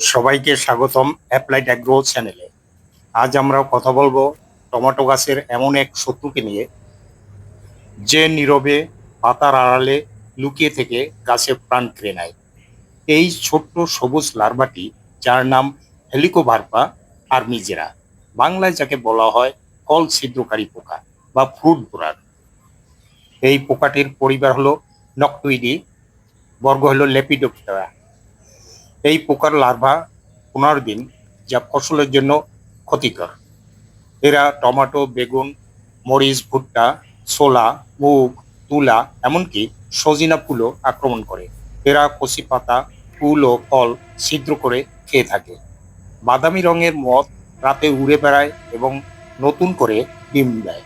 সবাইকে স্বাগতম applied agro চ্যানেলে। আজ আমরা কথা বলব টমেটো গাছের এমন এক শত্রুকে নিয়ে, যে নীরবে পাতার আড়ালে লুকিয়ে থেকে গাছের প্রাণ কেড়ে নেয়। এই ছোট্ট সবুজ লার্ভাটি, যার নাম হেলিকোভার্পা আর্মিজেরা বাংলায় যাকে বলা হয় ফল ছিদ্রকারী পোকা বা ফ্রুট বোরার। এই পোকাটির পরিবার হলো নকটুইডি, বর্গ হলো লেপিডোপ্টেরা। এই পোকার লার্ভা পনেরো দিন যা ফসলের জন্য ক্ষতিকর। এরা টমেটো, বেগুন, মরিচ, ভুট্টা, ছোলা, মুগ, তুলা, এমনকি সজিনা ফুলও আক্রমণ করে। এরা কচি পাতা, ফুল ও ফল ছিদ্র করে খেয়ে থাকে। বাদামি রঙের মদ রাতে উড়ে বেড়ায় এবং নতুন করে ডিম দেয়।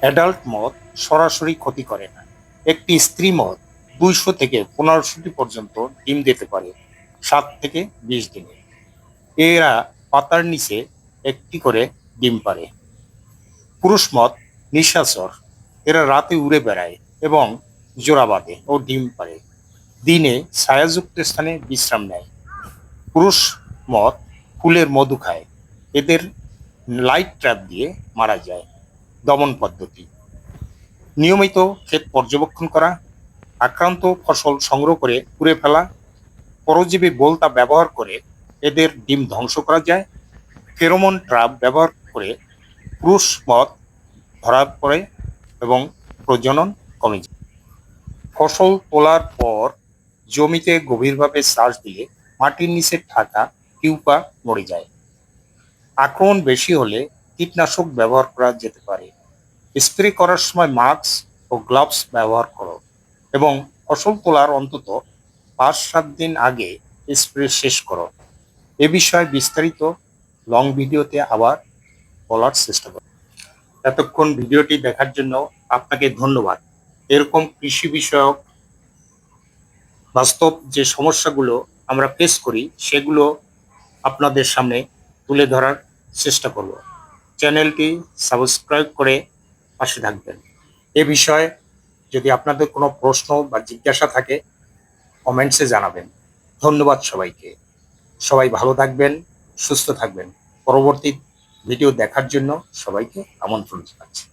অ্যাডাল্ট মদ সরাসরি ক্ষতি করে না। একটি স্ত্রী মদ দুইশো থেকে পনেরোশোটি পর্যন্ত ডিম দিতে পারে। সাত থেকে বিশ দিনে। এরা পাতার নিচে একটি করে ডিম পারে পুরুষ মদ, নিশাচর, এরা রাতে উড়ে বেড়ায় এবং জোড়া বাঁধে ও ডিম পারে দিনে ছায়াযুক্ত স্থানে বিশ্রাম নেয়। পুরুষ মদ ফুলের মধু খায়। এদের লাইট ট্র্যাপ দিয়ে মারা যায়। দমন পদ্ধতি। নিয়মিত ক্ষেত পর্যবেক্ষণ করা, আক্রান্ত ফসল সংগ্রহ করে পুড়ে ফেলা পরজীবী বলতা ব্যবহার করে এদের ডিম ধ্বংস করা যায়। ফেরোমন ট্রাপ ব্যবহার করে পুরুষ মদ ধরা পড়ে এবং প্রজনন কমে যায়। ফসল তোলার পর জমিতে গভীরভাবে চাষ দিলে মাটির নিচে থাকা টিউপা মরে যায়। আক্রমণ বেশি হলে কীটনাশক ব্যবহার করা যেতে পারে। স্প্রে করার সময় মাস্ক ও গ্লাভস ব্যবহার করো এবং ফসল তোলার অন্তত পাঁচ সাত দিন আগে স্প্রে শেষ করো। এ বিষয়ে বিস্তারিত লং ভিডিওতে আবার বলার চেষ্টা করো এতক্ষণ ভিডিওটি দেখার জন্য আপনাকে ধন্যবাদ। এরকম কৃষি বিষয়ক বাস্তব যে সমস্যাগুলো আমরা ফেস করি, সেগুলো আপনাদের সামনে তুলে ধরার চেষ্টা করব। চ্যানেলটি সাবস্ক্রাইব করে পাশে থাকবেন। এ বিষয়ে যদি আপনাদের কোনো প্রশ্ন বা জিজ্ঞাসা থাকে কমেন্টসে জানাবেন। ধন্যবাদ সবাইকে। সবাই ভালো থাকবেন, সুস্থ থাকবেন। পরবর্তী ভিডিও দেখার জন্য সবাইকে আমন্ত্রণ জানাচ্ছি।